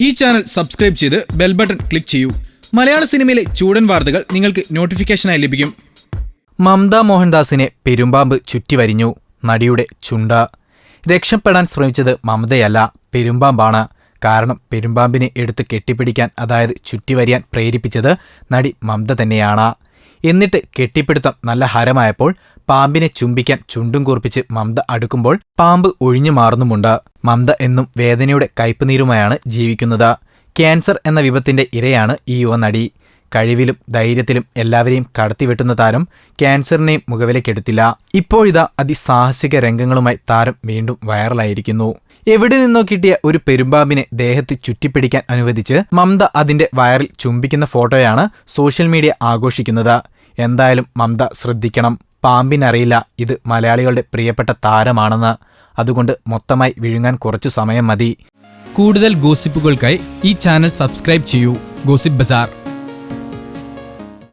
ഈ channel subscribe ചെയ്ത് bell button click ചെയ്യൂ. മലയാള സിനിമയിലെ ചൂടൻ വാർത്തകൾ നിങ്ങൾക്ക് നോട്ടിഫിക്കേഷനായി ലഭിക്കും. മമത മോഹൻദാസിനെ പെരുമ്പാമ്പ് ചുറ്റിവരിഞ്ഞു. നടിയുടെ ചുണ്ട. രക്ഷപ്പെടാൻ ശ്രമിച്ചത് മമതയല്ല പെരുമ്പാമ്പാണ്. കാരണം പെരുമ്പാമ്പിനെ എടുത്ത് കെട്ടിപ്പിടിക്കാൻ അതായത് ചുറ്റിവരിയാൻ പ്രേരിപ്പിച്ചത് നടി മമത തന്നെയാണ്. എന്നിട്ട് കെട്ടിപ്പിടുത്തം നല്ല ഹരമായപ്പോൾ പാമ്പിനെ ചുംബിക്കാൻ ചുണ്ടും കൂർപ്പിച്ച് മമത അടുക്കുമ്പോൾ പാമ്പ് ഒഴിഞ്ഞു മാറുന്നുമുണ്ട്. മമത എന്നും വേദനയുടെ കയ്പുനീരുമായാണ് ജീവിക്കുന്നത്. ക്യാൻസർ എന്ന വിപത്തിന്റെ ഇരയാണ് ഈ യുവനടി. കഴിവിലും ധൈര്യത്തിലും എല്ലാവരെയും കടത്തിവെട്ടുന്ന താരം ക്യാൻസറിനെയും മുഖവിലക്കെടുത്തില്ല. ഇപ്പോഴിതാ അതിസാഹസിക രംഗങ്ങളുമായി താരം വീണ്ടും വൈറലായിരിക്കുന്നു. എവിടെ നിന്നോ കിട്ടിയ ഒരു പെരുമ്പാമ്പിനെ ദേഹത്ത് ചുറ്റിപ്പിടിക്കാൻ അനുവദിച്ച് മമത അതിന്റെ വയറിൽ ചുംബിക്കുന്ന ഫോട്ടോയാണ് സോഷ്യൽ മീഡിയ ആഘോഷിക്കുന്നത്. എന്തായാലും മമത ശ്രദ്ധിക്കണം. പാമ്പിനറിയില്ല. ഇത് മലയാളികളുടെ പ്രിയപ്പെട്ട താരമാണെന്ന്. അതുകൊണ്ട് മൊത്തമായി വിഴുങ്ങാൻ കുറച്ചു സമയം മതി. കൂടുതൽ ഗോസിപ്പുകൾക്കായി ഈ ചാനൽ സബ്സ്ക്രൈബ് ചെയ്യൂ. Gossip bazaar.